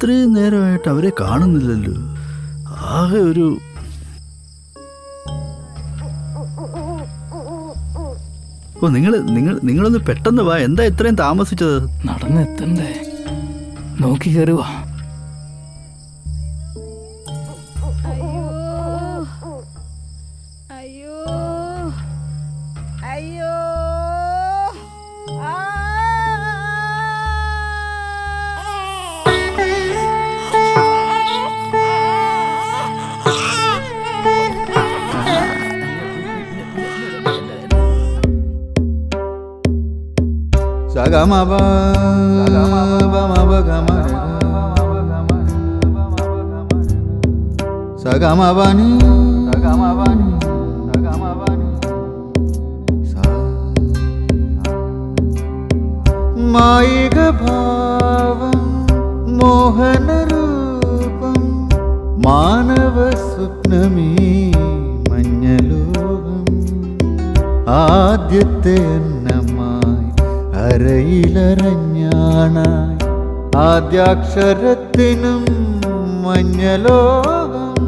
ഇത്രയും നേരമായിട്ട് അവരെ കാണുന്നില്ലല്ലോ. ആകെ ഒരു ഓ നിങ്ങൾ നിങ്ങൾ നിങ്ങളൊന്ന് പെട്ടെന്ന് വാ. എന്താ ഇത്രയും താമസിച്ചത്? നടന്നെത്തണ്ടേ. നോക്കി കയറുക സഗമപനി സഗമപനി മായിക ഭാവം മോഹനരൂപം മാനവ സ്വപ്നമേ മഞ്ഞലോകം ആദ്യത്തെ അന്നമായി അരയിലരഞ്ഞാണായി ആദ്യാക്ഷരത്തിനും മഞ്ഞലോകം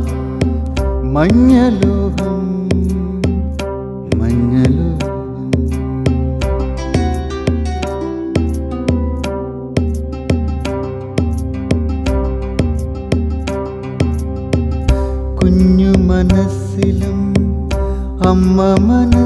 മഞ്ഞലോകം മഞ്ഞലോകം കുഞ്ഞു മനസ്സിലും അമ്മ മനസ്സിലും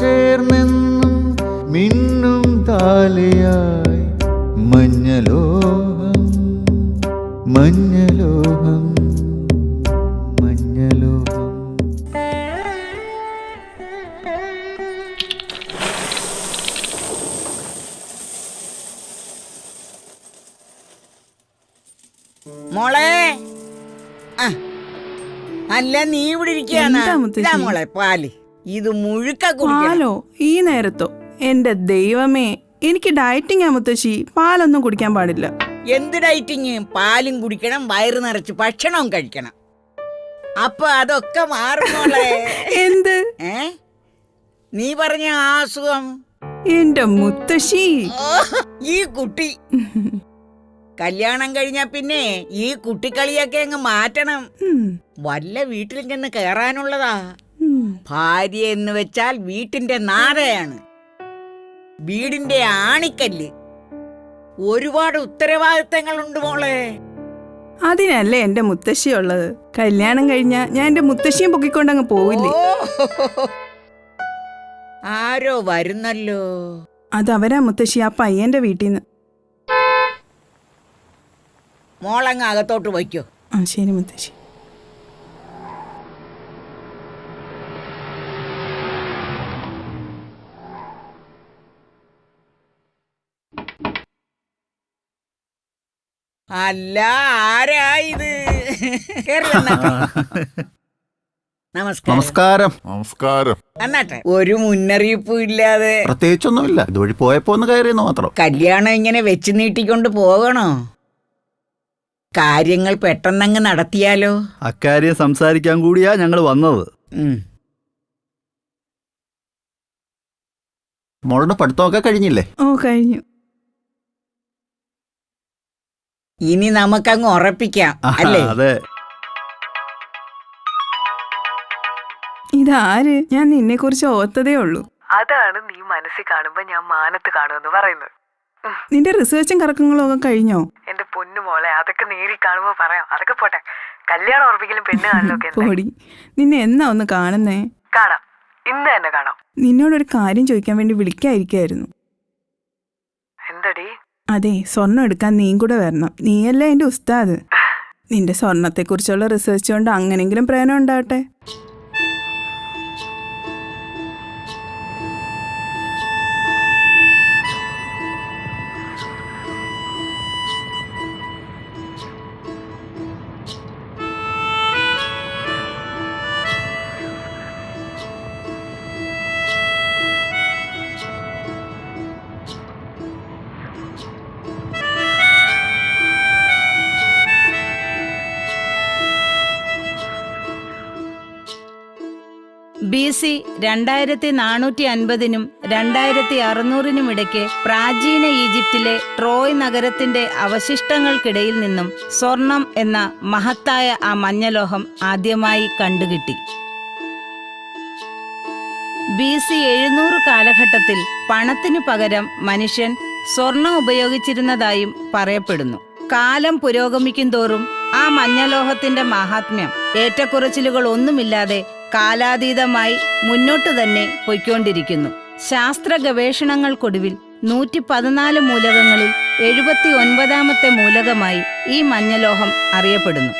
ചേർന്നെന്നും മിന്നും താലയായി മഞ്ഞലോഹം മഞ്ഞലോഹം മഞ്ഞലോഹം. മോളെ. അല്ല നീ ഇവിടെ ഇരിക്കുകയാണ്. ഇതാ മോളെ പാൽ. ഇത് മുഴുക്ക കുടിക്കണം. പാലോ ഈ നേരത്തോ. എന്റെ ദൈവമേ എനിക്ക് ഡയറ്റിംഗ് ആ മുത്തശ്ശി പാലൊന്നും കുടിക്കാൻ പാടില്ല. എന്ത് ഡയറ്റിങ് പാലും കുടിക്കണം വയറ് നിറച്ച് ഭക്ഷണവും കഴിക്കണം. അപ്പൊ അതൊക്കെ മാറും മോളെ. എന്ത്? ഏ? നീ പറഞ്ഞ ആ അസുഖം. എന്റെ മുത്തശ്ശി. ഓ, ഈ കുട്ടി. കല്യാണം കഴിഞ്ഞാ പിന്നെ ഈ കുട്ടിക്കളിയൊക്കെ അങ്ങ് മാറ്റണം. ഉം, വല്ല വീട്ടിൽ ചെന്ന് കയറാനുള്ളതാ. ഭാര്യ എന്ന് വെച്ചാൽ വീട്ടിന്റെ നാരയാണ് വീടിന്റെ ആണിക്കല്ല്. ഒരുപാട് ഉത്തരവാദിത്തങ്ങൾ ഉണ്ട് മോളെ. അതിനല്ലേ എന്റെ മുത്തശ്ശി ഉള്ളത് കല്യാണം കഴിഞ്ഞ ഞാൻ എന്റെ മുത്തശ്ശിയും പൊക്കിക്കൊണ്ടങ്ങ് പോവില്ലേ? ആരോ വരുന്നല്ലോ. അതവരാ മുത്തശ്ശി ആ പയ്യന്റെ വീട്ടിൽ നിന്ന് മോളങ്ങ് അകത്തോട്ട് വയ്ക്കോ. ആ ശരി മുത്തശ്ശി. അല്ല ആരാ ഇത്? കേറി വന്നാട്ടെ. നമസ്കാരം. നമസ്കാരം. നമസ്കാരം. എന്നാട്ടെ ഒരു മുന്നറിയിപ്പും ഇല്ലാതെ. പ്രത്യേകിച്ചൊന്നുമില്ല. ഇതുവഴി പോയപ്പോ ഒന്ന് കയറിയെന്ന് മാത്രം. കല്യാണം ഇങ്ങനെ വെച്ച് നീട്ടിക്കൊണ്ട് പോകണോ? കാര്യങ്ങൾ പെട്ടെന്നങ്ങ് നടത്തിയാലോ? അക്കാര്യം സംസാരിക്കാൻ കൂടിയാ ഞങ്ങൾ വന്നത്. ഉം. മോളുടെ പഠിത്തമൊക്കെ കഴിഞ്ഞില്ലേ? ഓ കഴിഞ്ഞു. ഇനി നമുക്കങ്ങ് ഉറപ്പിക്കാം അല്ലേ? അതെ. ഇതാര്? ഞാൻ നിന്നെ കുറിച്ച് ഓർത്തതേ ഉള്ളൂ. അതാണ് നീ മനസ്സിൽ കാണുമ്പോ ഞാൻ മാനത്ത് കാണുമെന്ന് പറയുന്നത്. നിന്റെ റിസർച്ചും കറക്കങ്ങളും ഒക്കെ കഴിഞ്ഞോ? എന്റെ പൊന്നു മോളെ അതൊക്കെ നേരിൽ കാണുമ്പോ പറയാം. അതൊക്കെ പോട്ടെ. കല്യാണം ഉറപ്പിക്കലും പെണ്ണ് കാണലൊക്കെ? നിന്നെ എന്നാ ഒന്ന് കാണുന്നേ? കാണാം. ഇന്ന് തന്നെ കാണാം. നിന്നോടൊരു കാര്യം ചോദിക്കാൻ വേണ്ടി വിളിക്കായിരിക്കായിരുന്നു എന്തടി? അതെ സ്വർണം എടുക്കാൻ നീയും കൂടെ വരണം. നീയല്ലേ എന്റെ ഉസ്താദ്? നിന്റെ സ്വർണത്തെക്കുറിച്ചുള്ള റിസർച്ച് കൊണ്ട് അങ്ങനെങ്കിലും പ്രയോജനം ഉണ്ടാവട്ടെ സി രണ്ടായിരത്തി നാനൂറ്റി അൻപതിനും രണ്ടായിരത്തി അറുന്നൂറിനും ഇടയ്ക്ക് പ്രാചീന ഈജിപ്തിലെ ട്രോയ് നഗരത്തിന്റെ അവശിഷ്ടങ്ങൾക്കിടയിൽ നിന്നും സ്വർണം എന്ന മഹത്തായ ആ മഞ്ഞലോഹം ആദ്യമായി കണ്ടുകിട്ടി. ബി സി എഴുന്നൂറ് കാലഘട്ടത്തിൽ പണത്തിനു പകരം മനുഷ്യൻ സ്വർണം ഉപയോഗിച്ചിരുന്നതായും പറയപ്പെടുന്നു. കാലം പുരോഗമിക്കും തോറും ആ മഞ്ഞലോഹത്തിന്റെ മാഹാത്മ്യം ഏറ്റക്കുറച്ചിലുകൾ ഒന്നുമില്ലാതെ കാലാതീതമായി മുന്നോട്ട് തന്നെ പൊയ്ക്കൊണ്ടിരിക്കുന്നു. ശാസ്ത്ര ഗവേഷണങ്ങൾക്കൊടുവിൽ നൂറ്റി പതിനാല് മൂലകങ്ങളിൽ എഴുപത്തി ഒൻപതാമത്തെ മൂലകമായി ഈ മഞ്ഞലോഹം അറിയപ്പെടുന്നു.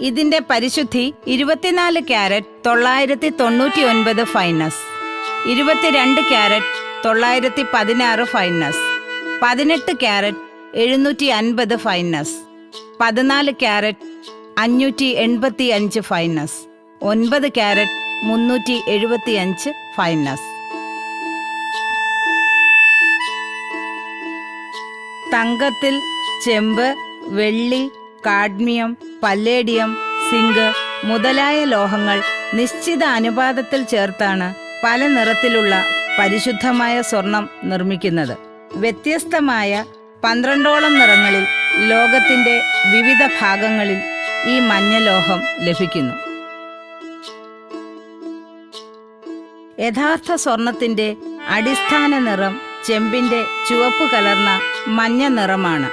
ഇതിന്റെ പരിശുദ്ധി ഇരുപത്തിനാല് ക്യാരറ്റ് തൊള്ളായിരത്തി തൊണ്ണൂറ്റി ഒൻപത് ഫൈനസ് ഇരുപത്തിരണ്ട് ക്യാരറ്റ് തൊള്ളായിരത്തി പതിനാറ് ഫൈനസ് പതിനെട്ട് ക്യാരറ്റ് എഴുന്നൂറ്റി അൻപത് ഫൈനസ് പതിനാല് ക്യാരറ്റ് അഞ്ഞൂറ്റി എൺപത്തി അഞ്ച് ഫൈനസ് ഒൻപത് ക്യാരറ്റ് മുന്നൂറ്റി എഴുപത്തി അഞ്ച് ഫൈനസ് തങ്കത്തിൽ ചെമ്പ് വെള്ളി കാഡ്മിയം പല്ലേഡിയം സിങ്ക് മുതലായ ലോഹങ്ങൾ നിശ്ചിത അനുപാതത്തിൽ ചേർത്താണ് പല നിറത്തിലുള്ള പരിശുദ്ധമായ സ്വർണം നിർമ്മിക്കുന്നത്. വ്യത്യസ്തമായ പന്ത്രണ്ടോളം നിറങ്ങളിൽ ലോകത്തിന്റെ വിവിധ ഭാഗങ്ങളിൽ ഈ മഞ്ഞലോഹം ലഭിക്കുന്നു. യഥാർത്ഥ സ്വർണത്തിന്റെ അടിസ്ഥാന നിറം ചെമ്പിന്റെ ചുവപ്പ് കലർന്ന മഞ്ഞ നിറമാണ്.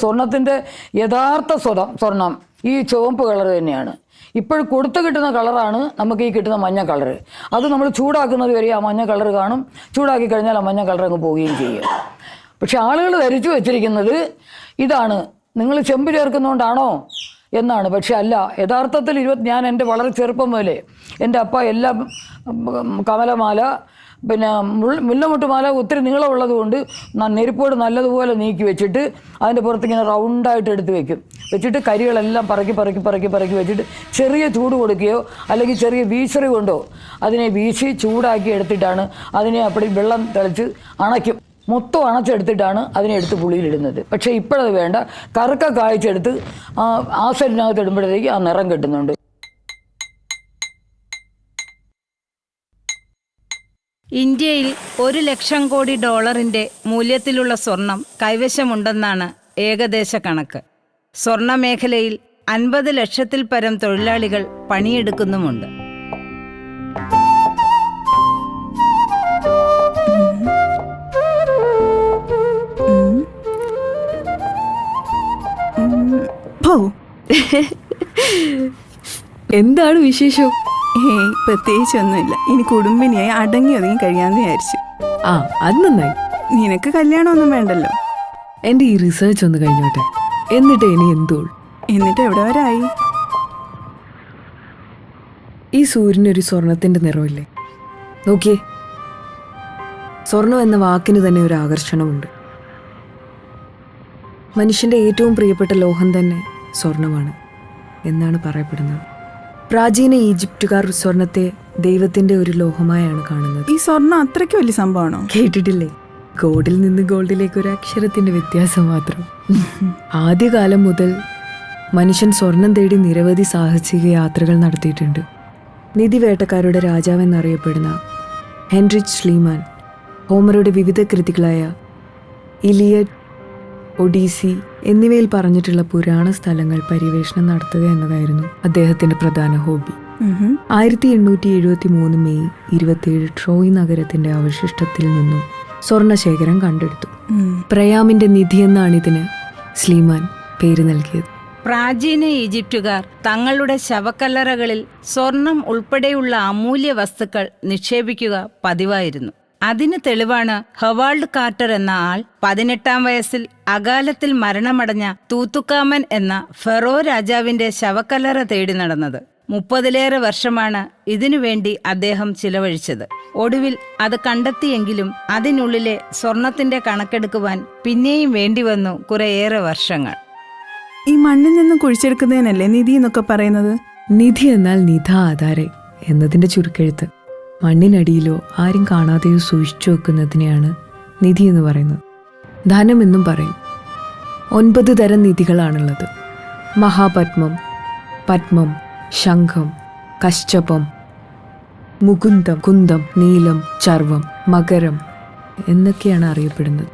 സ്വർണത്തിന്റെ യഥാർത്ഥ സ്വതം സ്വർണം ഈ ചുവപ്പ് കളർ തന്നെയാണ്. ഇപ്പോൾ കൊടുത്തു കിട്ടുന്ന കളറാണ് നമുക്ക് ഈ കിട്ടുന്ന മഞ്ഞ കളർ അത് നമ്മൾ ചൂടാക്കുന്നത് വരെ ആ മഞ്ഞ കളർ കാണും. ചൂടാക്കി കഴിഞ്ഞാൽ ആ മഞ്ഞ കളർ അങ്ങ് പോവുകയും ചെയ്യും. പക്ഷെ ആളുകൾ ധരിച്ചു വെച്ചിരിക്കുന്നത് ഇതാണ്. നിങ്ങൾ ചെമ്പ് ചേർക്കുന്നതുകൊണ്ടാണോ എന്നാണ്. പക്ഷെ അല്ല യഥാർത്ഥത്തിൽ ഇരുപത്തി ഞാൻ എന്റെ വളരെ ചെറുപ്പം മുതലേ എന്റെ അപ്പ എല്ലാം കമലമാല പിന്നെ മുല്ലമുട്ടുമാല ഒത്തിരി നീളമുള്ളത് കൊണ്ട് നെരുപ്പോട് നല്ലതുപോലെ നീക്കി വെച്ചിട്ട് അതിന്റെ പുറത്ത് ഇങ്ങനെ റൗണ്ടായിട്ട് എടുത്ത് വെക്കും. വെച്ചിട്ട് കരികളെല്ലാം പറക്കി പറക്കി പറക്കി പറക്കി വെച്ചിട്ട് ചെറിയ ചൂട് കൊടുക്കുകയോ അല്ലെങ്കിൽ ചെറിയ വീശറി കൊണ്ടോ അതിനെ വീശി ചൂടാക്കി എടുത്തിട്ടാണ് അതിനെ അപ്പടി വെള്ളം തെളിച്ച് അണയ്ക്കും. മൊത്തം അണച്ചെടുത്തിട്ടാണ് അതിനെ എടുത്ത് പുളിയിലിടുന്നത്. പക്ഷേ ഇപ്പോഴത് വേണ്ട. കറുക്ക കായ്ച്ചെടുത്ത് ആ സെല്ലിനകത്ത് ഇടുമ്പോഴത്തേക്ക് ആ നിറം കിട്ടുന്നുണ്ട്. ഇന്ത്യയിൽ ഒരു ലക്ഷം കോടി ഡോളറിന്റെ മൂല്യത്തിലുള്ള സ്വർണം കൈവശമുണ്ടെന്നാണ് ഏകദേശ കണക്ക്. സ്വർണ മേഖലയിൽ അൻപത് ലക്ഷത്തിൽ പരം തൊഴിലാളികൾ പണിയെടുക്കുന്നുമുണ്ട്. എന്താണ് വിശേഷം? ഏയ് പ്രത്യേകിച്ചൊന്നുമില്ല ഇനി കുടുംബിനിയായി അടങ്ങി ഒതുങ്ങി കഴിയാമെന്ന് വിചാരിച്ചു. ആ അത് നന്നായി. നിനക്ക് കല്യാണമൊന്നും വേണ്ടല്ലോ. എന്റെ ഈ റിസർച്ച് ഒന്ന് കഴിഞ്ഞോട്ടെ? എന്നിട്ട് ഇനി എന്തോ എന്നിട്ട് എവിടെ വരായി? ആയി ഈ സൂര്യനൊരു സ്വർണത്തിന്റെ നിറമില്ലേ? നോക്കിയേ. സ്വർണം എന്ന വാക്കിന് തന്നെ ഒരു ആകർഷണമുണ്ട്. മനുഷ്യന്റെ ഏറ്റവും പ്രിയപ്പെട്ട ലോഹം തന്നെ സ്വർണമാണ് എന്നാണ് പറയപ്പെടുന്നത്. പ്രാചീന ഈജിപ്തുകാർ സ്വർണത്തെ ദൈവത്തിന്റെ ഒരു ലോഹമായാണ് കാണുന്നത്. ഈ സ്വർണം അത്രയ്ക്ക് വലിയ സംഭവമാണോ? കേട്ടിട്ടില്ലേ? ഗോൾഡിൽ നിന്ന് ഗോൾഡിലേക്ക് ഒരു അക്ഷരത്തിന്റെ വ്യത്യാസം മാത്രം. ആദ്യകാലം മുതൽ മനുഷ്യൻ സ്വർണം തേടി നിരവധി സാഹസിക യാത്രകൾ നടത്തിയിട്ടുണ്ട്. നിധിവേട്ടക്കാരുടെ രാജാവെന്നറിയപ്പെടുന്ന ഹെൻറിച്ച് ശ്ലീമാൻ ഹോമറുടെ വിവിധ കൃതികളായ ഇലിയറ്റ് ഒഡീസി എന്നിവയിൽ പറഞ്ഞിട്ടുള്ള പുരാണ സ്ഥലങ്ങൾ പര്യവേഷണം നടത്തുക എന്നതായിരുന്നു അദ്ദേഹത്തിന്റെ പ്രധാന ഹോബി. ആയിരത്തി എണ്ണൂറ്റി എഴുപത്തി മൂന്ന് മെയ് ഇരുപത്തിയേഴ് ട്രോയ് നഗരത്തിന്റെ അവശിഷ്ടത്തിൽ നിന്നും സ്വർണശേഖരം കണ്ടെടുത്തു. പ്രയാമിന്റെ നിധി എന്നാണ് ഇതിന് സ്ലീമാൻ പേര് നൽകിയത് പ്രാചീന ഈജിപ്തുകാർ തങ്ങളുടെ ശവക്കല്ലറകളിൽ സ്വർണം ഉൾപ്പെടെയുള്ള അമൂല്യ വസ്തുക്കൾ നിക്ഷേപിക്കുക പതിവായിരുന്നു അതിന് തെളിവാണ് ഹവാൾഡ് കാർട്ടർ എന്ന ആൾ പതിനെട്ടാം വയസ്സിൽ അകാലത്തിൽ മരണമടഞ്ഞ തൂത്തുക്കാമൻ എന്ന ഫെറോ രാജാവിന്റെ ശവക്കല്ലറ തേടി നടന്നത്. മുപ്പതിലേറെ വർഷമാണ് ഇതിനുവേണ്ടി അദ്ദേഹം ചിലവഴിച്ചത്. ഒടുവിൽ അത് കണ്ടെത്തിയെങ്കിലും അതിനുള്ളിലെ സ്വർണത്തിന്റെ കണക്കെടുക്കുവാൻ പിന്നെയും വേണ്ടി വേണ്ടിവന്നു കുറേയേറെ വർഷങ്ങൾ. ഈ മണ്ണിൽ നിന്ന് കുഴിച്ചെടുക്കുന്നതിനല്ലേ നിധി എന്നൊക്കെ പറയുന്നത്? നിധി എന്നാൽ നിധ ആധാരെ എന്നതിന്റെ ചുരുക്കെഴുത്ത്. മണ്ണിനടിയിലോ ആരും കാണാതെയോ സൂക്ഷിച്ചു വെക്കുന്നതിനെയാണ് നിധി എന്ന് പറയുന്നത്. ധനം എന്നും പറയും. ഒൻപത് തരം നിധികളാണുള്ളത്. മഹാപത്മം പത്മം ശംഖം കശ്ചപം മുകുന്ദം കുന്തം നീലം ചർവം മകരം എന്നൊക്കെയാണ് അറിയപ്പെടുന്നത്.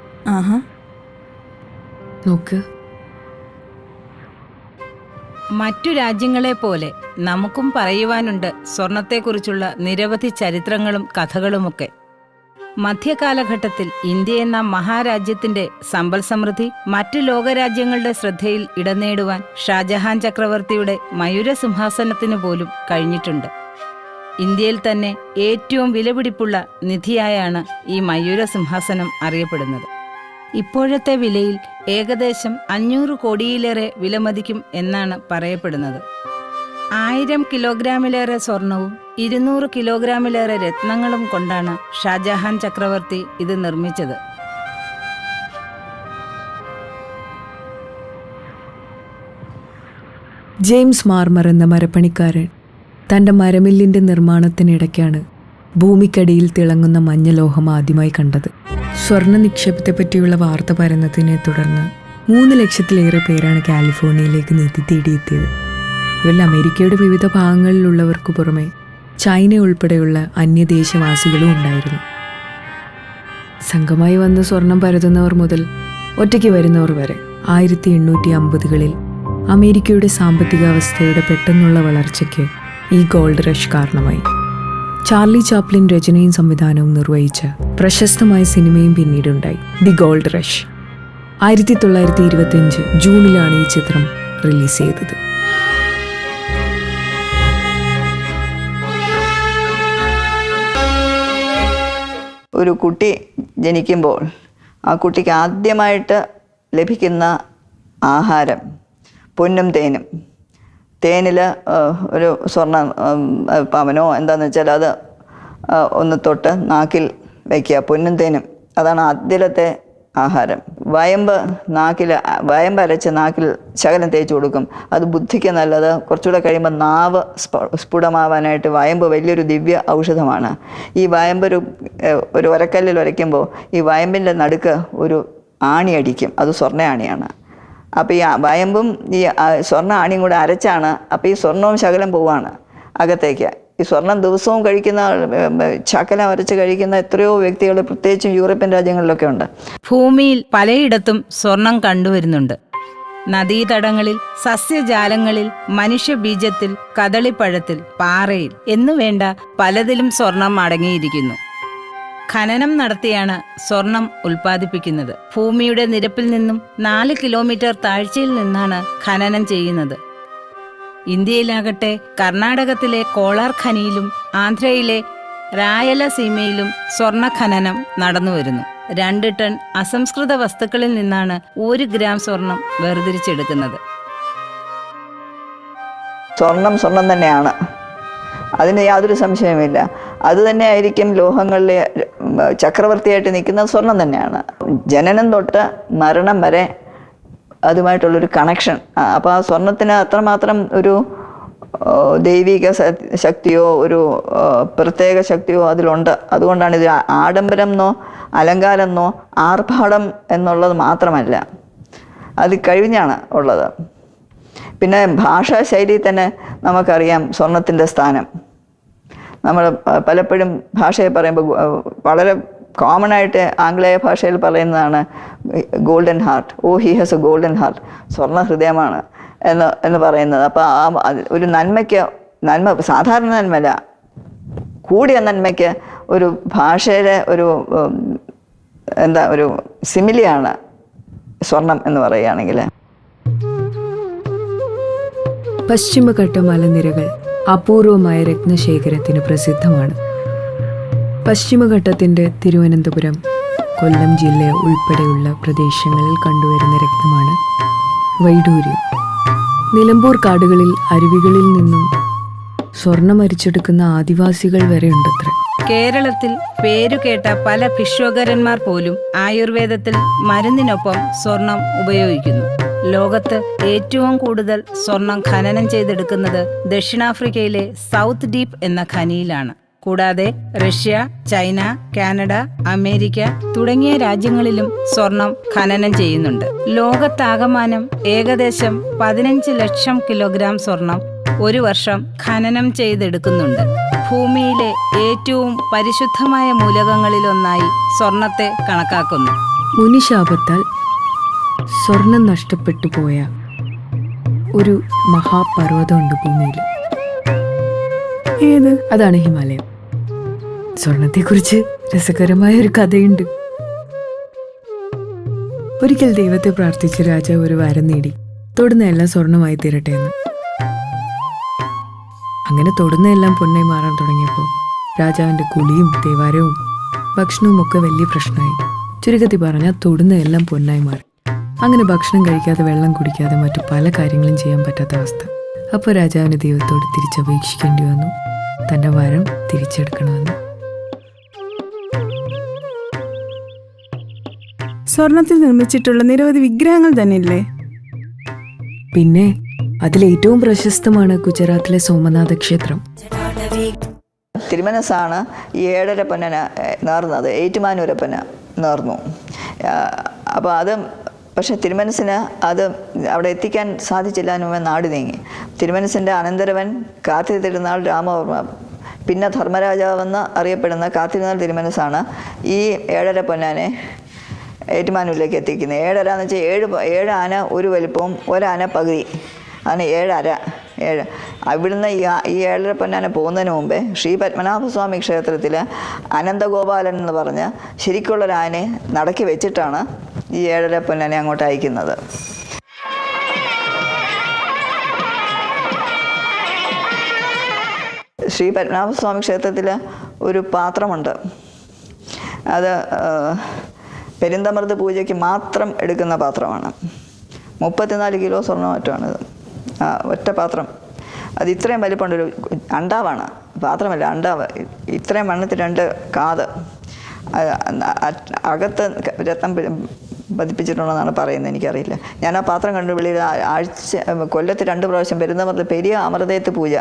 നോക്ക്. മറ്റു രാജ്യങ്ങളെ പോലെ നമുക്കും പറയുവാനുണ്ട് സ്വർണത്തെക്കുറിച്ചുള്ള നിരവധി ചരിത്രങ്ങളും കഥകളുമൊക്കെ. മധ്യകാലഘട്ടത്തിൽ ഇന്ത്യ എന്ന മഹാരാജ്യത്തിന്റെ സമ്പൽ സമൃദ്ധി മറ്റു ലോകരാജ്യങ്ങളുടെ ശ്രദ്ധയിൽ ഇടനേടുവാൻ ഷാജഹാൻ ചക്രവർത്തിയുടെ മയൂരസിംഹാസനത്തിനു പോലും കഴിഞ്ഞിട്ടുണ്ട്. ഇന്ത്യയിൽ തന്നെ ഏറ്റവും വിലപിടിപ്പുള്ള നിധിയായാണ് ഈ മയൂരസിംഹാസനം അറിയപ്പെടുന്നത്. ഇപ്പോഴത്തെ വിലയിൽ ഏകദേശം അഞ്ഞൂറ് കോടിയിലേറെ വിലമതിക്കും എന്നാണ് പറയപ്പെടുന്നത്. ആയിരം കിലോഗ്രാമിലേറെ സ്വർണവും ഇരുന്നൂറ് കിലോഗ്രാമിലേറെ രത്നങ്ങളും കൊണ്ടാണ് ഷാജഹാൻ ചക്രവർത്തി ഇത് നിർമ്മിച്ചത്. ജെയിംസ് മാർമർ എന്ന മരപ്പണിക്കാരൻ തന്റെ മരമില്ലിന്റെ നിർമ്മാണത്തിനിടയ്ക്കാണ് ഭൂമിക്കടിയിൽ തിളങ്ങുന്ന മഞ്ഞലോഹം ആദ്യമായി കണ്ടത്. സ്വർണ നിക്ഷേപത്തെപ്പറ്റിയുള്ള വാർത്ത പരന്നതിനെ തുടർന്ന് മൂന്ന് ലക്ഷത്തിലേറെ പേരാണ് കാലിഫോർണിയയിലേക്ക് നിധി തേടിയെത്തിയത്. ഇവരിൽ അമേരിക്കയുടെ വിവിധ ഭാഗങ്ങളിലുള്ളവർക്ക് പുറമെ ചൈന ഉൾപ്പെടെയുള്ള അന്യദേശവാസികളും ഉണ്ടായിരുന്നു. സംഘമായി വന്ന് സ്വർണം പരതുന്നവർ മുതൽ ഒറ്റയ്ക്ക് വരുന്നവർ വരെ ആയിരത്തി എണ്ണൂറ്റി അമ്പതുകളിൽ അമേരിക്കയുടെ സാമ്പത്തികാവസ്ഥയുടെ പെട്ടെന്നുള്ള വളർച്ചയ്ക്ക് ഈ ഗോൾഡ് റഷ് കാരണമായി. ചാർലി ചാപ്ലിൻ രചനയും സംവിധാനവും നിർവഹിച്ച പ്രശസ്തമായ സിനിമയും പിന്നീടുണ്ടായി. The gold rush. ആയിരത്തി തൊള്ളായിരത്തി ഇരുപത്തിയഞ്ച് ജൂണിലാണ് ഈ ചിത്രം റിലീസ് ചെയ്തത്. ഒരു കുട്ടി ജനിക്കുമ്പോൾ ആ കുട്ടിക്ക് ആദ്യമായിട്ട് ലഭിക്കുന്ന ആഹാരം പൊന്നും തേനും. തേനിൽ ഒരു സ്വർണ പവനോ എന്താണെന്ന് വെച്ചാൽ അത് ഒന്ന് തൊട്ട് നാക്കിൽ വയ്ക്കുക പൊന്നും തേനും. അതാണ് ആദ്യത്തെ ആഹാരം. വയമ്പ് നാക്കിൽ വയമ്പ് അരച്ച് നാക്കിൽ ശകലം തേച്ച് കൊടുക്കും. അത് ബുദ്ധിക്ക് നല്ലത്. കുറച്ചുകൂടെ കഴിയുമ്പോൾ നാവ് സ്ഫ- സ്ഫുടമാവാനായിട്ട് വയമ്പ് വലിയൊരു ദിവ്യ ഔഷധമാണ്. ഈ വയമ്പ് ഒരു ഒരു ഒരക്കല്ലിൽ ഉരയ്ക്കുമ്പോൾ ഈ വയമ്പിന്റെ നടുക്ക് ഒരു ആണി അടിക്കും. അത് സ്വർണ ആണിയാണ് അപ്പോൾ ഈ വയമ്പും ഈ സ്വർണ ആണിയും കൂടെ അരച്ചാണ്. അപ്പോൾ ഈ സ്വർണവും ശകലം പോവാണ് അകത്തേക്ക്. ഈ സ്വർണം ദിവസവും കഴിക്കുന്ന ശകലം അരച്ച് കഴിക്കുന്ന എത്രയോ വ്യക്തികൾ പ്രത്യേകിച്ചും യൂറോപ്യൻ രാജ്യങ്ങളിലൊക്കെ ഉണ്ട്. ഭൂമിയിൽ പലയിടത്തും സ്വർണം കണ്ടുവരുന്നുണ്ട്. നദീതടങ്ങളിൽ സസ്യജാലങ്ങളിൽ മനുഷ്യബീജത്തിൽ കദളിപ്പഴത്തിൽ പാറയിൽ എന്നുവേണ്ട പലതിലും സ്വർണം അടങ്ങിയിരിക്കുന്നു. ഖനനം നടത്തിയാണ് സ്വർണം ഉൽപ്പാദിപ്പിക്കുന്നത്. ഭൂമിയുടെ നിരപ്പിൽ നിന്നും നാല് കിലോമീറ്റർ താഴ്ചയിൽ നിന്നാണ് ഖനനം ചെയ്യുന്നത്. ഇന്ത്യയിലാകട്ടെ കർണാടകത്തിലെ കോളാർ ഖനിയിലും ആന്ധ്രയിലെ രായലസീമയിലും സ്വർണ ഖനനം നടന്നുവരുന്നു. രണ്ട് ടൺ അസംസ്കൃത വസ്തുക്കളിൽ നിന്നാണ് ഒരു ഗ്രാം സ്വർണം വേർതിരിച്ചെടുക്കുന്നത്. സ്വർണം സ്വർണം തന്നെയാണ്. അതിന് യാതൊരു സംശയവുമില്ല. അത് തന്നെയായിരിക്കും ലോഹങ്ങളിലെ ചക്രവർത്തിയായിട്ട് നിൽക്കുന്ന സ്വർണം തന്നെയാണ്. ജനനം തൊട്ട് മരണം വരെ അതുമായിട്ടുള്ളൊരു കണക്ഷൻ അപ്പോൾ ആ സ്വർണത്തിന് അത്രമാത്രം ഒരു ദൈവിക ശക്തിയോ ഒരു പ്രത്യേക ശക്തിയോ അതിലുണ്ട്. അതുകൊണ്ടാണ് ഇത് ആഡംബരം എന്നോ അലങ്കാരം എന്നോ ആർഭാടം എന്നുള്ളത് മാത്രമല്ല. അത് കഴിഞ്ഞാണ് ഉള്ളത്. പിന്നെ ഭാഷാശൈലി തന്നെ നമുക്കറിയാം സ്വർണത്തിന്റെ സ്ഥാനം. നമ്മൾ പലപ്പോഴും ഭാഷയെ പറയുമ്പോൾ വളരെ കോമൺ ആയിട്ട് ആംഗ്ലേയ ഭാഷയിൽ പറയുന്നതാണ് golden heart oh he has a golden heart സ്വർണ ഹൃദയമാണ് എന്ന് എന്ന് പറയുന്നത്. അപ്പോൾ ആ ഒരു നന്മയ്ക്ക് നന്മ സാധാരണ നന്മല്ല കൂടിയ നന്മയ്ക്ക് ഒരു ഭാഷയുടെ ഒരു എന്താ ഒരു സിമിലിയാണ് സ്വർണം എന്ന് പറയുകയാണെങ്കിൽ. പശ്ചിമഘട്ട മലനിരകൾ. അപൂർവമായ രത്നശേഖരത്തിന് പ്രസിദ്ധമാണ്. പശ്ചിമഘട്ടത്തിന്റെ തിരുവനന്തപുരം കൊല്ലം ജില്ല ഉൾപ്പെടെയുള്ള പ്രദേശങ്ങളിൽ കണ്ടുവരുന്ന രക്തമാണ് വൈഡൂര്യം നിലമ്പൂർ കാടുകളിൽ അരുവികളിൽ നിന്നും സ്വർണം അരിച്ചെടുക്കുന്ന ആദിവാസികൾ വരെ ഉണ്ടത്രേ. കേരളത്തിൽ പേരുകേട്ട പല ഭിക്ഷോകരന്മാർ പോലും ആയുർവേദത്തിൽ മരുന്നിനൊപ്പം സ്വർണം ഉപയോഗിക്കുന്നു. ലോകത്ത് ഏറ്റവും കൂടുതൽ സ്വർണം ഖനനം ചെയ്തെടുക്കുന്നത് ദക്ഷിണാഫ്രിക്കയിലെ സൗത്ത് ഡീപ്പ് എന്ന ഖനിയിലാണ്. കൂടാതെ റഷ്യ ചൈന കാനഡ അമേരിക്ക തുടങ്ങിയ രാജ്യങ്ങളിലും സ്വർണം ഖനനം ചെയ്യുന്നുണ്ട്. ലോകത്താകമാനം ഏകദേശം പതിനഞ്ച് ലക്ഷം കിലോഗ്രാം സ്വർണം ഒരു വർഷം ഖനനം ചെയ്തെടുക്കുന്നുണ്ട്. ഭൂമിയിലെ ഏറ്റവും പരിശുദ്ധമായ മൂലകങ്ങളിലൊന്നായി സ്വർണത്തെ കണക്കാക്കുന്നു. മുനിശാപത്താൽ സ്വർണം നഷ്ടപ്പെട്ടു പോയ ഒരു മഹാപർവതമുണ്ട് ഭൂമിയിൽ. ഏത്? അതാണ് ഹിമാലയം. സ്വർണത്തെക്കുറിച്ച് രസകരമായ ഒരു കഥയുണ്ട്. ഒരിക്കൽ ദൈവത്തെ പ്രാർത്ഥിച്ച് രാജാവ് ഒരു വരം നേടി. തൊടുന്ന എല്ലാം സ്വർണമായി തീരട്ടെ എന്ന്. അങ്ങനെ തൊടുന്ന എല്ലാം പൊന്നായി മാറാൻ തുടങ്ങിയപ്പോൾ രാജാവിന്റെ കുളിയും ദേവാരവും ഭക്ഷണവും ഒക്കെ വലിയ പ്രശ്നമായി. ചുരുക്കത്തിൽ പറഞ്ഞാൽ തൊടുന്ന എല്ലാം പൊന്നായി മാറി. അങ്ങനെ ഭക്ഷണം കഴിക്കാതെ വെള്ളം കുടിക്കാതെ മറ്റു പല കാര്യങ്ങളും ചെയ്യാൻ പറ്റാത്ത അവസ്ഥ. അപ്പോൾ രാജാവിന് ദൈവത്തോട് തിരിച്ചപേക്ഷിക്കേണ്ടി വന്നു. തന്റെ വരം തിരിച്ചെടുക്കണമെന്ന്. സ്വർണത്തിൽ നിർമ്മിച്ചിട്ടുള്ള നിരവധി വിഗ്രഹങ്ങൾ തന്നെ ഇല്ലേ പിന്നെ അതിലേറ്റവും പ്രശസ്തമാണ് ഗുജറാത്തിലെ സോമനാഥ ക്ഷേത്രം തിരുമനസാണ് ഈ ഏഴര പൊന്നന ഏഹ്, നേർന്നത്. ഏറ്റുമാനൂരപ്പന നേർന്നു. അപ്പോൾ അത് പക്ഷേ തിരുമനസിന് അത് അവിടെ എത്തിക്കാൻ സാധിച്ചില്ല എന്ന് മുമ്പേ നാട് നീങ്ങി. തിരുമനസിന്റെ അനന്തരവൻ കാർത്തിക തിരുനാൾ രാമവർമ്മ പിന്നെ ധർമ്മരാജാവെന്ന് അറിയപ്പെടുന്ന കാത്തിരുന്നാൾ തിരുമനസാണ് ഈ ഏഴര പൊന്നാനെ ഏറ്റുമാനൂരിലേക്ക് എത്തിക്കുന്നത്. ഏഴര എന്ന് വെച്ചാൽ ഏഴ് ഏഴ് ആന ഒരു വലിപ്പവും ഒരാന പകുതി. അതിന് ഏഴര ഏഴ്. അവിടുന്ന് ഈ ഈ ഏഴര പൊന്നാന പോകുന്നതിന് മുമ്പേ ശ്രീ പത്മനാഭസ്വാമി ക്ഷേത്രത്തിൽ അനന്തഗോപാലൻ എന്ന് പറഞ്ഞ് ശരിക്കുള്ളൊരു ആനയെ നടക്കി വെച്ചിട്ടാണ് ഈ ഏഴര പൊന്നാനെ അങ്ങോട്ട് അയക്കുന്നത്. ശ്രീ പത്മനാഭസ്വാമി ക്ഷേത്രത്തിൽ ഒരു പാത്രമുണ്ട്. അത് പെരിന്തമൃത് പൂജയ്ക്ക് മാത്രം എടുക്കുന്ന പാത്രമാണ്. മുപ്പത്തിനാല് കിലോ സ്വർണം മറ്റുമാണിത് ആ ഒറ്റ പാത്രം. അത് ഇത്രയും വലിപ്പമുണ്ട് ഒരു അണ്ടാവാണ്. പാത്രമല്ല അണ്ടാവ്. ഇത്രയും വണ്ണത്തിൽ രണ്ട് കാത്. അകത്ത് രത്നം പതിപ്പിച്ചിട്ടുണ്ടെന്നാണ് പറയുന്നത് എനിക്കറിയില്ല. ഞാൻ ആ പാത്രം കണ്ടു ആ- ആഴ്ച കൊല്ലത്ത് രണ്ട് പ്രാവശ്യം പെരുന്തമൃത് പെരിയ അമൃതയത്ത് പൂജ.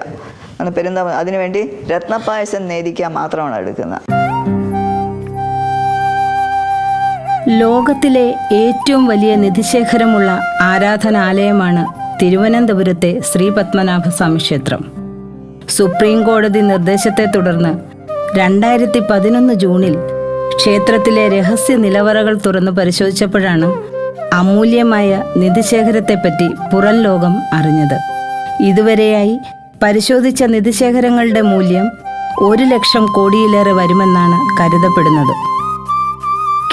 ആണ് പെരുന്തമ അതിനുവേണ്ടി രത്നപ്പായസം നേദിക്കാൻ മാത്രമാണ് എടുക്കുന്നത്. ലോകത്തിലെ ഏറ്റവും വലിയ നിധിശേഖരമുള്ള ആരാധനാലയമാണ് തിരുവനന്തപുരത്തെ ശ്രീ പത്മനാഭസ്വാമി ക്ഷേത്രം സുപ്രീം കോടതി നിർദ്ദേശത്തെ തുടർന്ന് രണ്ടായിരത്തി പതിനൊന്ന് ജൂണിൽ ക്ഷേത്രത്തിലെ രഹസ്യ നിലവറകൾ തുറന്ന് പരിശോധിച്ചപ്പോഴാണ് അമൂല്യമായ നിധിശേഖരത്തെപ്പറ്റി പുറം ലോകം അറിഞ്ഞത്. ഇതുവരെയായി പരിശോധിച്ച നിധിശേഖരങ്ങളുടെ മൂല്യം ഒരു ലക്ഷം കോടിയിലേറെ വരുമെന്നാണ് കരുതപ്പെടുന്നത്.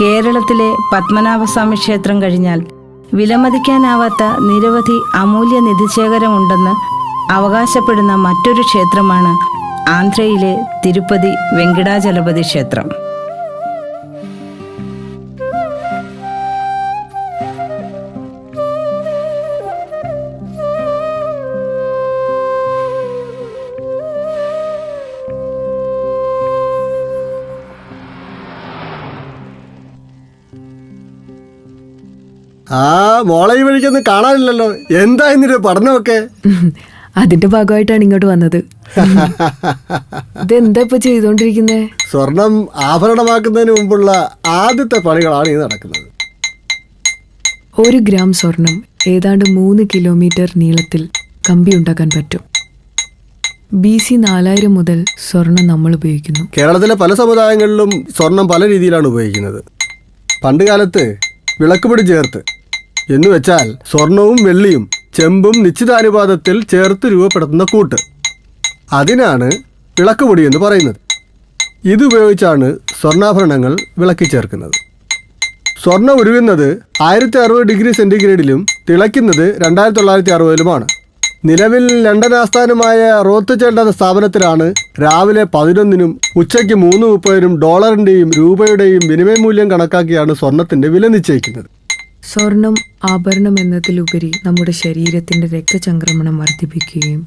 കേരളത്തിലെ പത്മനാഭസ്വാമി ക്ഷേത്രം കഴിഞ്ഞാൽ വിലമതിക്കാനാവാത്ത നിരവധി അമൂല്യ നിധിശേഖരമുണ്ടെന്ന് അവകാശപ്പെടുന്ന മറ്റൊരു ക്ഷേത്രമാണ് ആന്ധ്രയിലെ തിരുപ്പതി വെങ്കിടാചലപതി ക്ഷേത്രം. മോളെ ഈ വഴിക്കൊന്നും കാണാനില്ലല്ലോ. എന്താ ഇന്നിട്ട് പഠനമൊക്കെ? അതിന്റെ ഭാഗമായിട്ടാണ് ഇങ്ങോട്ട് വന്നത്. ഇതെന്താ ഇപ്പൊ ചെയ്തോണ്ടിരിക്കുന്നേ? സ്വർണം ആഭരണമാക്കുന്നതിന് മുമ്പുള്ള ആദ്യത്തെ പണികളാണ് ഈ നടക്കുന്നത്. ഒരു ഗ്രാം സ്വർണം ഏതാണ്ട് മൂന്ന് കിലോമീറ്റർ നീളത്തിൽ കമ്പി ഉണ്ടാക്കാൻ പറ്റും. ബി സി നാലായിരം മുതൽ സ്വർണം നമ്മൾ ഉപയോഗിക്കുന്നു. കേരളത്തിലെ പല സമുദായങ്ങളിലും സ്വർണം പല രീതിയിലാണ് ഉപയോഗിക്കുന്നത്. പണ്ട് കാലത്ത് വിളക്കുപിടി ചേർത്ത് എന്ന് വെച്ചാൽ സ്വർണവും വെള്ളിയും ചെമ്പും നിശ്ചിതാനുപാതത്തിൽ ചേർത്ത് രൂപപ്പെടുത്തുന്ന കൂട്ട്. അതിനാണ് വിളക്കുപൊടി എന്ന് പറയുന്നത്. ഇതുപയോഗിച്ചാണ് സ്വർണാഭരണങ്ങൾ വിളക്കി ചേർക്കുന്നത്. സ്വർണ ഉരുകുന്നത് ആയിരത്തി അറുപത് ഡിഗ്രി സെന്റിഗ്രേഡിലും തിളയ്ക്കുന്നത് രണ്ടായിരത്തി തൊള്ളായിരത്തി അറുപതിലുമാണ് നിലവിൽ ലണ്ടൻ ആസ്ഥാനമായ റോത്തുചേണ്ട എന്ന സ്ഥാപനത്തിലാണ് രാവിലെ പതിനൊന്നിനും ഉച്ചയ്ക്ക് മൂന്ന് മുപ്പതിനും ഡോളറിന്റെയും രൂപയുടെയും വിനിമയ മൂല്യം കണക്കാക്കിയാണ് സ്വർണത്തിന്റെ വില നിശ്ചയിക്കുന്നത്. സ്വർണം ആഭരണം എന്നതിലുപരി നമ്മുടെ ശരീരത്തിന്റെ രക്തചംക്രമണം വർദ്ധിപ്പിക്കുകയും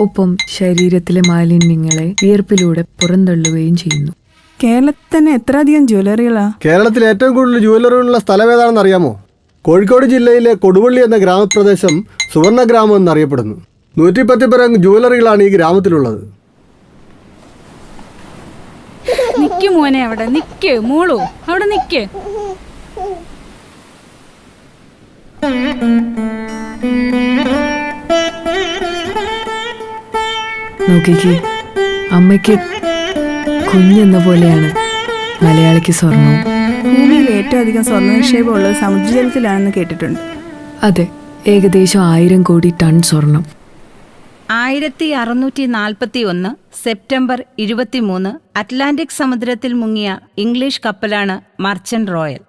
ഒപ്പം ശരീരത്തിലെ മാലിന്യങ്ങളെ വിയർപ്പിലൂടെ പുറന്തള്ളുകയും ചെയ്യുന്നു. കേരളത്തിൽ തന്നെ എത്ര അധികം ജ്വല്ലറികളാ? കേരളത്തിൽ ഏറ്റവും കൂടുതൽ ജ്വല്ലറികളുള്ള സ്ഥലം ഏതാണെന്ന് അറിയാമോ? കോഴിക്കോട് ജില്ലയിലെ കൊടുവള്ളി എന്ന ഗ്രാമപ്രദേശം സുവർണ ഗ്രാമം എന്നറിയപ്പെടുന്നു. നൂറ്റിപ്പത്തി പരം ജ്വല്ലറികളാണ് ഈ ഗ്രാമത്തിലുള്ളത്. നിക്ക് മോനെ അവിടെ നിക്ക് മോളു അവിടെ നിക്ക്. നോക്കിക്ക് അമ്മയ്ക്ക് കുഞ്ഞെന്ന പോലെയാണ് മലയാളിക്ക് സ്വർണവും. ഭൂമിയിൽ ഏറ്റവും അധികം സ്വർണ നിക്ഷേപം ഉള്ളത് സമുദ്രജലത്തിലാണെന്ന് കേട്ടിട്ടുണ്ട്. അതെ ഏകദേശം ആയിരം കോടി ടൺ സ്വർണം. ആയിരത്തി അറുന്നൂറ്റി നാൽപ്പത്തി ഒന്ന് സെപ്റ്റംബർ ഇരുപത്തിമൂന്ന് അറ്റ്ലാന്റിക് സമുദ്രത്തിൽ മുങ്ങിയ ഇംഗ്ലീഷ് കപ്പലാണ് മർച്ചന്റ് റോയൽ.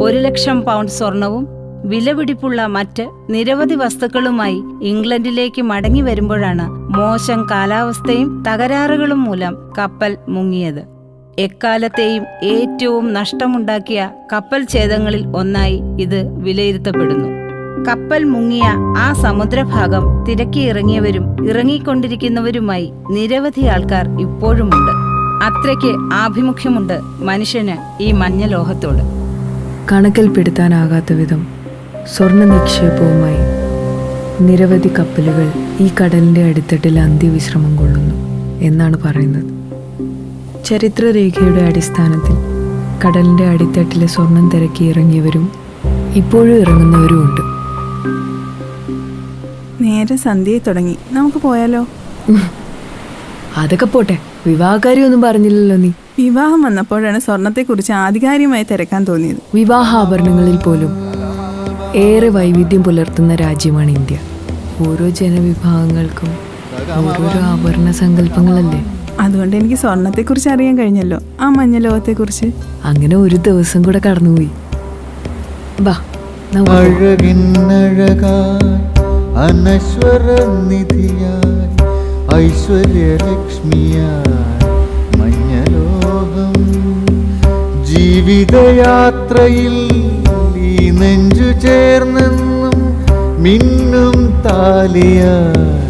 ഒരു ലക്ഷം പൗണ്ട് സ്വർണവും വിലപിടിപ്പുള്ള മറ്റ് നിരവധി വസ്തുക്കളുമായി ഇംഗ്ലണ്ടിലേക്ക് മടങ്ങി വരുമ്പോഴാണ് മോശം കാലാവസ്ഥയും തകരാറുകളും മൂലം കപ്പൽ മുങ്ങിയത്. എക്കാലത്തെയും ഏറ്റവും നഷ്ടമുണ്ടാക്കിയ കപ്പൽ ഛേദങ്ങളിൽ ഒന്നായി ഇത് വിലയിരുത്തപ്പെടുന്നു. കപ്പൽ മുങ്ങിയ ആ സമുദ്രഭാഗം തിരക്കി ഇറങ്ങിയവരും ഇറങ്ങിക്കൊണ്ടിരിക്കുന്നവരുമായി നിരവധി ആൾക്കാർ ഇപ്പോഴുമുണ്ട്. അത്രയ്ക്ക് ആഭിമുഖ്യമുണ്ട് മനുഷ്യന് ഈ മഞ്ഞ ലോഹത്തോട്. കണക്കിൽപ്പെടുത്താനാകാത്ത വിധം സ്വർണ നിക്ഷേപവുമായി നിരവധി കപ്പലുകൾ ഈ കടലിന്റെ അടിത്തട്ടിൽ അന്ത്യവിശ്രമം കൊള്ളുന്നു എന്നാണ് പറയുന്നത്. ചരിത്രരേഖയുടെ അടിസ്ഥാനത്തിൽ കടലിന്റെ അടിത്തട്ടിലെ സ്വർണം തിരക്കി ഇറങ്ങിയവരും ഇപ്പോഴും ഇറങ്ങുന്നവരും ഉണ്ട്. നേരെ സന്ധ്യയെ തുടങ്ങി. നമുക്ക് പോയാലോ? അതൊക്കെ പോട്ടെ. വിവാഹകാര്യമൊന്നും പറഞ്ഞില്ലല്ലോ നീ. വിവാഹം വന്നപ്പോഴാണ് സ്വർണത്തെക്കുറിച്ച് ആധികാരികമായി തിരക്കാൻ തോന്നിയത്. വിവാഹാഭരണങ്ങളിൽ പോലും ഏറെ വൈവിധ്യം പുലർത്തുന്ന രാജ്യമാണ് ഇന്ത്യ. ഓരോ ജനവിഭാഗങ്ങൾക്കും ഓരോരോ ആഭരണ സങ്കല്പങ്ങളല്ലേ? അതുകൊണ്ട് എനിക്ക് സ്വർണത്തെക്കുറിച്ച് അറിയാൻ കഴിഞ്ഞല്ലോ. ആ മഞ്ഞ ലോകത്തെക്കുറിച്ച്. അങ്ങനെ ഒരു ദിവസം കൂടെ കടന്നുപോയി. അനശ്വര നിധിയായി ഐശ്വര്യലക്ഷ്മിയായി മഞ്ഞലോകം ജീവിതയാത്രയിൽ നെഞ്ചു ചേർന്നെന്നും മിന്നും താലിയായി